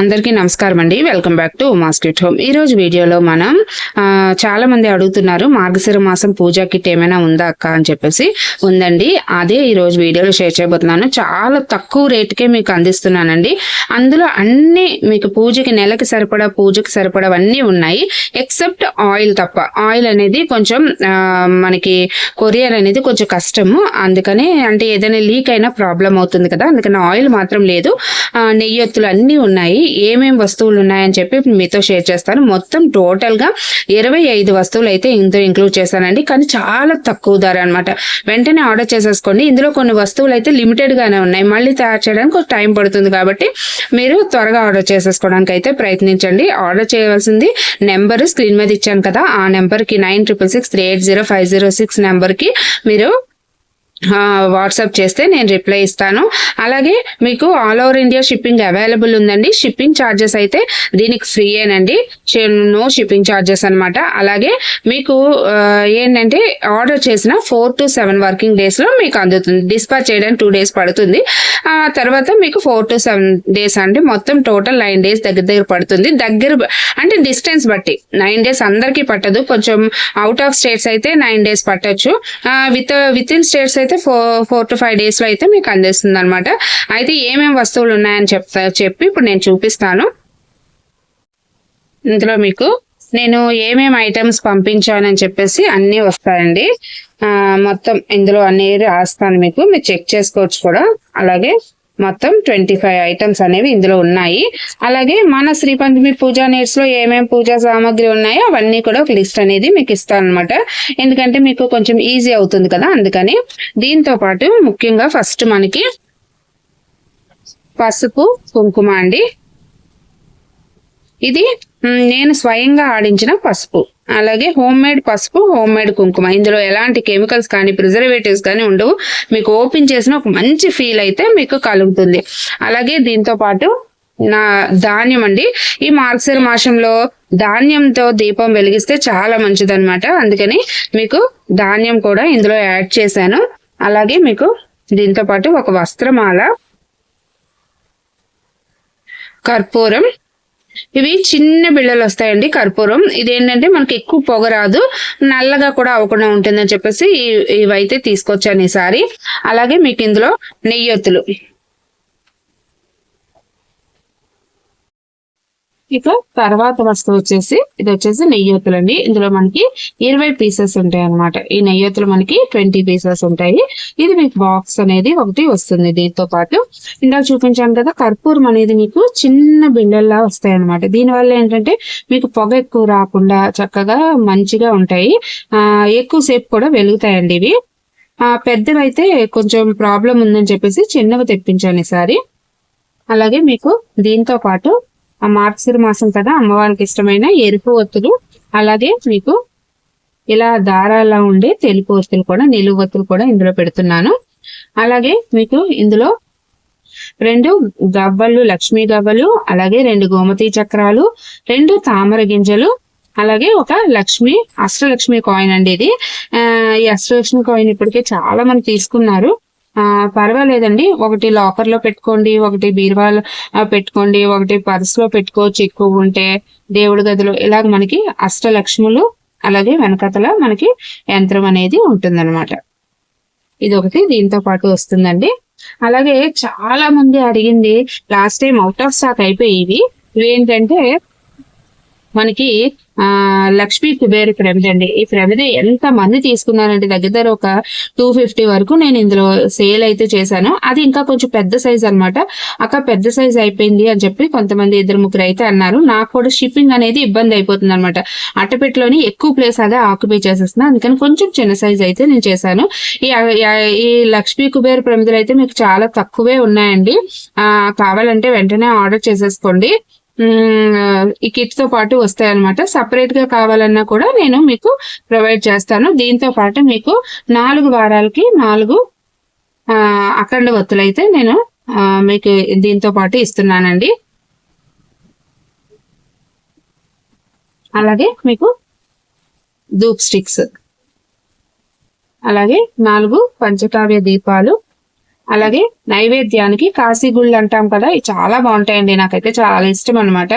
అందరికీ నమస్కారం అండి. వెల్కమ్ బ్యాక్ టు మాస్కెట్ హోమ్ ఈ రోజు వీడియోలో మనం చాలామంది అడుగుతున్నారు మార్గశిర మాసం పూజా కిట్ ఏమైనా ఉందా అక్క? అని చెప్పేసి. ఉందండి. అదే ఈరోజు వీడియోలో షేర్ చేయబోతున్నాను. చాలా తక్కువ రేటుకే మీకు అందిస్తున్నానండి. అందులో అన్నీ మీకు పూజకి నెలకి సరిపడా పూజకి సరిపడవన్నీ ఉన్నాయి. ఎక్సెప్ట్ ఆయిల్ తప్ప. ఆయిల్ అనేది కొంచెం మనకి కొరియర్ అనేది కొంచెం కష్టము. అందుకని అంటే ఏదైనా లీక్ అయినా ప్రాబ్లం అవుతుంది కదా. అందుకని ఆయిల్ మాత్రం లేదు. నెయ్యి నెయ్యొత్తులు అన్నీ ఉన్నాయి. ఏమేమి వస్తువులు ఉన్నాయని చెప్పి మీతో షేర్ చేస్తాను. మొత్తం టోటల్గా ఇరవై ఐదు వస్తువులు అయితే ఇందులో ఇంక్లూడ్ చేశానండి కానీ చాలా తక్కువ ధర అనమాట వెంటనే ఆర్డర్ చేసేసుకోండి. ఇందులో కొన్ని వస్తువులు అయితే లిమిటెడ్గానే ఉన్నాయి. మళ్ళీ తయారు చేయడానికి ఒక టైం పడుతుంది కాబట్టి మీరు త్వరగా ఆర్డర్ చేసేసుకోవడానికి అయితే ప్రయత్నించండి. ఆర్డర్ చేయవలసింది నెంబర్ స్క్రీన్ మీద ఇచ్చాను కదా. ఆ నెంబర్కి nine triple six three eight zero five zero six నెంబర్కి మీరు వాట్సాప్ చేస్తే నేను రిప్లై ఇస్తాను. అలాగే మీకు all over India shipping available ఉందండి. షిప్పింగ్ ఛార్జెస్ అయితే దీనికి ఫ్రీయేనండి నో షిప్పింగ్ ఛార్జెస్ అనమాట అలాగే మీకు ఏంటంటే ఆర్డర్ చేసిన ఫోర్ టు సెవెన్ వర్కింగ్ డేస్లో మీకు అందుతుంది. డిస్పాచ్ చేయడానికి టూ డేస్ పడుతుంది. ఆ తర్వాత మీకు ఫోర్ టు సెవెన్ డేస్ అంటే మొత్తం టోటల్ నైన్ డేస్ దగ్గర దగ్గర పడుతుంది. దగ్గర అంటే డిస్టెన్స్ బట్టి నైన్ డేస్ అందరికీ పట్టదు. కొంచెం అవుట్ ఆఫ్ స్టేట్స్ అయితే నైన్ డేస్ పట్టొచ్చు. విత్ విత్ ఇన్ స్టేట్స్ అయితే ఫోర్ ఫోర్ టు ఫైవ్ డేస్లో అయితే మీకు అందిస్తుంది అనమాట అయితే ఏమేమి వస్తువులు ఉన్నాయని చెప్తా చెప్పి ఇప్పుడు నేను చూపిస్తాను. ఇందులో మీకు నేను ఏమేమి ఐటమ్స్ పంపించానని చెప్పేసి అన్నీ వస్తాయండి. మొత్తం ఇందులో అన్ని రాస్తాను మీకు. మీరు చెక్ చేసుకోవచ్చు కూడా. అలాగే మొత్తం ట్వంటీ ఫైవ్ ఐటమ్స్ అనేవి ఇందులో ఉన్నాయి. అలాగే మన శ్రీ పంచమి పూజా నీడ్స్లో ఏమేమి పూజా సామాగ్రి ఉన్నాయో అవన్నీ కూడా ఒక లిస్ట్ అనేది మీకు ఇస్తాను అనమాట ఎందుకంటే మీకు కొంచెం ఈజీ అవుతుంది కదా అందుకని దీంతో పాటు ముఖ్యంగా ఫస్ట్ మనకి పసుపు కుంకుమ అండి. ఇది నేను స్వయంగా ఆడించిన పసుపు. అలాగే హోమ్ మేడ్ పసుపు హోమ్ మేడ్ కుంకుమ. ఇందులో ఎలాంటి కెమికల్స్ కానీ ప్రిజర్వేటివ్స్ కానీ ఉండవు. మీకు ఓపెన్ చేసిన ఒక మంచి ఫీల్ అయితే మీకు కలుగుతుంది. అలాగే దీంతో పాటు నా ధాన్యం అండి. ఈ మార్క్సర్ మాసంలో ధాన్యంతో దీపం వెలిగిస్తే చాలా మంచిదన్నమాట. అందుకని మీకు ధాన్యం కూడా ఇందులో యాడ్ చేశాను. అలాగే మీకు దీంతో పాటు ఒక వస్త్రమాల కర్పూరం ఇవి చిన్న బిళ్ళలు వస్తాయండి కర్పూరం. ఇదేంటంటే మనకి ఎక్కువ పొగ రాదు నల్లగా కూడా అవ్వకుండా ఉంటుందని చెప్పేసి ఇవైతే తీసుకొచ్చాను ఈసారి అలాగే మీకు ఇందులో నెయ్యొత్తులు. ఇక తర్వాత వస్తువు వచ్చేసి ఇది వచ్చేసి నెయ్యొత్తులు అండి ఇందులో మనకి ఇరవై పీసెస్ ఉంటాయి అన్నమాట. ఈ నెయ్యొత్తులు మనకి ట్వంటీ పీసెస్ ఉంటాయి. ఇది మీకు బాక్స్ అనేది ఒకటి వస్తుంది దీంతో పాటు. ఇందాక చూపించాను కదా కర్పూరం అనేది మీకు చిన్న బిళ్ళల్లా వస్తాయి అనమాట దీనివల్ల ఏంటంటే మీకు పొగ ఎక్కువ రాకుండా చక్కగా మంచిగా ఉంటాయి. ఆ ఎక్కువసేపు కూడా వెలుగుతాయండి ఇవి. ఆ పెద్దవి అయితే కొంచెం ప్రాబ్లం ఉందని చెప్పేసి చిన్నవి తెప్పించాను ఈసారి. అలాగే మీకు దీంతో పాటు ఆ మార్గశిర మాసం కదా అమ్మవారికి ఇష్టమైన ఎరుపు ఒత్తులు అలాగే మీకు ఇలా దారాలా ఉండే తెలుపు ఒత్తులు కూడా నిలువు ఒత్తులు కూడా ఇందులో పెడుతున్నాను. అలాగే మీకు ఇందులో రెండు గవ్వలు లక్ష్మీ గవ్వలు అలాగే రెండు గోమతి చక్రాలు రెండు తామర గింజలు అలాగే ఒక లక్ష్మి అష్టలక్ష్మి కాయిన్ అండి ఇది. ఈ అష్టలక్ష్మి కాయిన్ ఇప్పటికే చాలా మంది తీసుకున్నారు. పర్వాలేదండి. ఒకటి లాకర్లో పెట్టుకోండి ఒకటి బీరువాలో పెట్టుకోండి ఒకటి పర్స్లో పెట్టుకోవచ్చు ఎక్కువ ఉంటే దేవుడి గదిలో. ఇలాగ మనకి అష్టలక్ష్ములు అలాగే వెనకతల మనకి యంత్రం అనేది ఉంటుందన్నమాట. ఇది ఒకటి దీంతో పాటు వస్తుందండి. అలాగే చాలా మంది అడిగింది last time out of stock అయిపోయి ఇవి ఇవి ఏంటంటే మనకి ఆ లక్ష్మీ కుబేర్ ప్రమిద అండి. ఈ ప్రమిద ఎంత మంది తీసుకున్నారంటే దగ్గర దగ్గర ఒక టూ ఫిఫ్టీ వరకు నేను ఇందులో సేల్ అయితే చేశాను. అది ఇంకా కొంచెం పెద్ద సైజ్ అనమాట అక్క పెద్ద సైజ్ అయిపోయింది అని చెప్పి కొంతమంది ఇద్దరు ముగ్గురు అయితే అన్నారు. నాకు కూడా షిప్పింగ్ అనేది ఇబ్బంది అయిపోతుంది అనమాట అట్టపెట్లోని ఎక్కువ ప్లేస్ అదే ఆక్యుపై చేసేస్తున్నా. అందుకని కొంచెం చిన్న సైజ్ అయితే నేను చేశాను. ఈ ఈ లక్ష్మీ కుబేర్ ప్రమిదలు అయితే మీకు చాలా తక్కువే ఉన్నాయండి. ఆ కావాలంటే వెంటనే ఆర్డర్ చేసేసుకోండి. ఈ కిట్తో పాటు వస్తాయి అనమాట సపరేట్గా కావాలన్నా కూడా నేను మీకు ప్రొవైడ్ చేస్తాను. దీంతో పాటు మీకు నాలుగు వారాలకి నాలుగు అఖండ ఒత్తులు అయితే నేను మీకు దీంతో పాటు ఇస్తున్నానండి. అలాగే మీకు ధూప్ స్టిక్స్ అలాగే నాలుగు పంచకావ్య దీపాలు అలాగే నైవేద్యానికి కాశీగుళ్ళు అంటాం కదా ఇవి చాలా బాగుంటాయండి. నాకైతే చాలా ఇష్టం అనమాట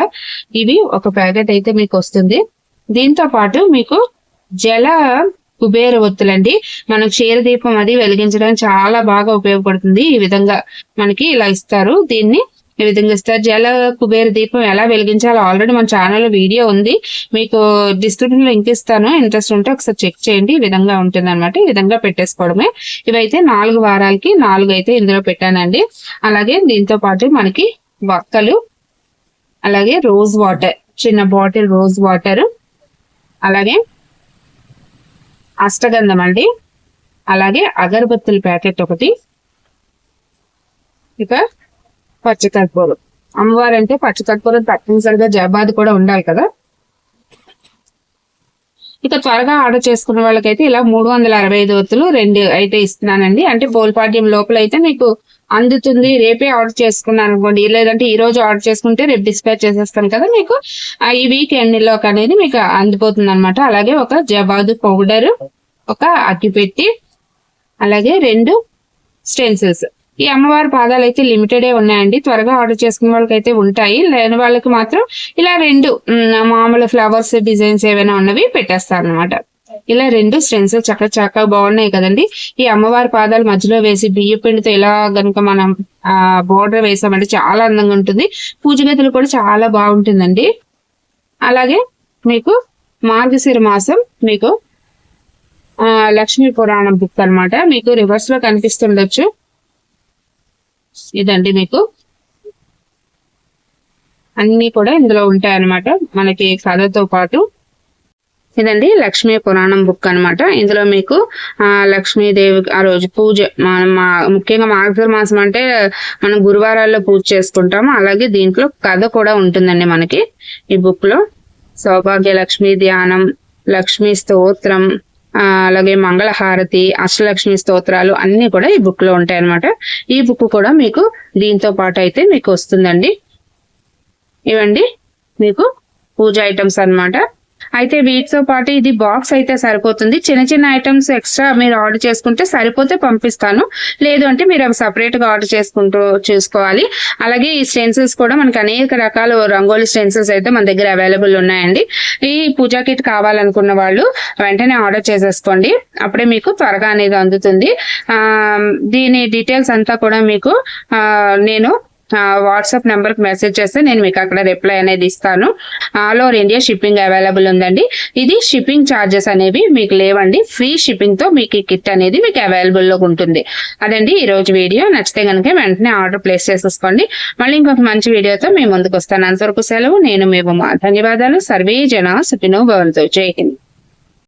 ఇవి ఒక ప్యాకెట్ అయితే మీకు వస్తుంది. దీంతో పాటు మీకు జల కుబేర ఒత్తులండి మనకు క్షీర దీపం అది వెలిగించడానికి చాలా బాగా ఉపయోగపడుతుంది. ఈ విధంగా మనకి ఇలా ఇస్తారు. దీన్ని ఈ విధంగా ఇస్తారు. జల కుబేర దీపం ఎలా వెలిగించాలో ఆల్రెడీ మన ఛానల్లో వీడియో ఉంది. మీకు డిస్క్రిప్షన్ లింక్ ఇస్తాను. ఇంట్రెస్ట్ ఉంటే ఒకసారి చెక్ చేయండి. ఈ విధంగా ఉంటుంది అనమాట ఈ విధంగా పెట్టేసుకోవడమే. ఇవైతే నాలుగు వారాలకి నాలుగు అయితే ఇందులో పెట్టానండి. అలాగే దీంతో పాటు మనకి వక్కలు అలాగే రోజ్ వాటర్ చిన్న బాటిల్ రోజ్ వాటర్ అలాగే అష్టగంధం అండి. అలాగే అగరబత్తుల ప్యాకెట్ ఒకటి. ఇక పచ్చకర్పూరం అమ్మవారు అంటే పచ్చకర్పూరం తప్పనిసరిగా జబాద్ కూడా ఉండాలి కదా? ఇక త్వరగా ఆర్డర్ చేసుకున్న వాళ్ళకైతే ఇలా మూడు వందల అరవై ఐదు ఒత్తులు రెండు అయితే ఇస్తున్నానండి. అంటే బోల్పాడ్యం లోపల అయితే మీకు అందుతుంది. రేపే ఆర్డర్ చేసుకున్నాను అనుకోండి. లేదంటే ఈ రోజు ఆర్డర్ చేసుకుంటే రేపు డిస్పాచ్ చేసేస్తాను కదా మీకు. ఈ వీక్ ఎండ్లోకి అనేది మీకు అందిపోతుంది అనమాట అలాగే ఒక జబాదు పౌడర్ ఒక అగ్గిపెట్టి అలాగే రెండు స్టెన్సిల్స్. ఈ అమ్మవారి పాదాలు అయితే లిమిటెడ్ ఉన్నాయండి. త్వరగా ఆర్డర్ చేసుకున్న వాళ్ళకి అయితే ఉంటాయి. లేని వాళ్ళకి మాత్రం ఇలా రెండు మామూలు ఫ్లవర్స్ డిజైన్స్ ఏవైనా ఉన్నవి పెట్టేస్తారు అనమాట ఇలా రెండు స్టెన్సిల్ చక్కగా చక్కగా బాగున్నాయి కదండి. ఈ అమ్మవారి పాదాలు మధ్యలో వేసి బియ్య పిండితో ఇలా గనుక మనం ఆ బోర్డర్ వేసామంటే చాలా అందంగా ఉంటుంది. పూజ గదులు కూడా చాలా బాగుంటుందండి. అలాగే మీకు మార్గశిర మాసం మీకు ఆ లక్ష్మీ పురాణం బుక్ అన్నమాట. మీకు రివర్స్లో కనిపిస్తుండొచ్చు. ఇదండి మీకు. అన్ని కూడా ఇందులో ఉంటాయి అన్నమాట మనకి కథతో పాటు ఇదండి లక్ష్మీ పురాణం బుక్ అన్నమాట. ఇందులో మీకు ఆ లక్ష్మీదేవి ఆ రోజు పూజ మనం మా- ముఖ్యంగా మార్గశిర మాసం అంటే మనం గురువారాల్లో పూజ చేసుకుంటాము. అలాగే దీంట్లో కథ కూడా ఉంటుందండి మనకి ఈ బుక్లో సౌభాగ్య లక్ష్మీ ధ్యానం లక్ష్మీ స్తోత్రం అలాగే మంగళహారతి అష్టలక్ష్మి స్తోత్రాలు అన్నీ కూడా ఈ బుక్లో ఉంటాయి అన్నమాట ఈ బుక్ కూడా మీకు దీంతో పాటు అయితే మీకు వస్తుందండి. ఇవండి మీకు పూజ ఐటమ్స్ అన్నమాట. అయితే వీటితో పాటు ఇది బాక్స్ అయితే సరిపోతుంది. చిన్న చిన్న ఐటమ్స్ ఎక్స్ట్రా మీరు ఆర్డర్ చేసుకుంటే సరిపోతే పంపిస్తాను. లేదు అంటే మీరు అవి సపరేట్గా ఆర్డర్ చేసుకుంటూ చూసుకోవాలి. అలాగే ఈ స్టెన్సిల్స్ కూడా మనకి అనేక రకాల రంగోలీ స్టెన్సిల్స్ అయితే మన దగ్గర అవైలబుల్ ఉన్నాయండి. ఈ పూజా కిట్ కావాలనుకున్న వాళ్ళు వెంటనే ఆర్డర్ చేసేసుకోండి. అప్పుడే మీకు త్వరగా అనేది అందుతుంది. దీని డీటెయిల్స్ అంతా కూడా మీకు నేను వాట్సాప్ నెంబర్కి మెసేజ్ చేస్తే నేను మీకు అక్కడ రిప్లై అనేది ఇస్తాను. All over India shipping available ఉందండి. ఇది షిప్పింగ్ ఛార్జెస్ అనేవి మీకు లేవండి. ఫ్రీ షిప్పింగ్తో మీకు ఈ కిట్ అనేది మీకు అవైలబుల్లో ఉంటుంది. అదండి ఈ రోజు వీడియో. నచ్చితే కనుక వెంటనే ఆర్డర్ ప్లేస్ చేసేసుకోండి. మళ్ళీ ఇంకొక మంచి వీడియోతో మేము ముందుకు వస్తాను. అంతవరకు సెలవు. నేను మేము ధన్యవాదాలు. సర్వే జన సుఖినో భవంతు. జై హింద్.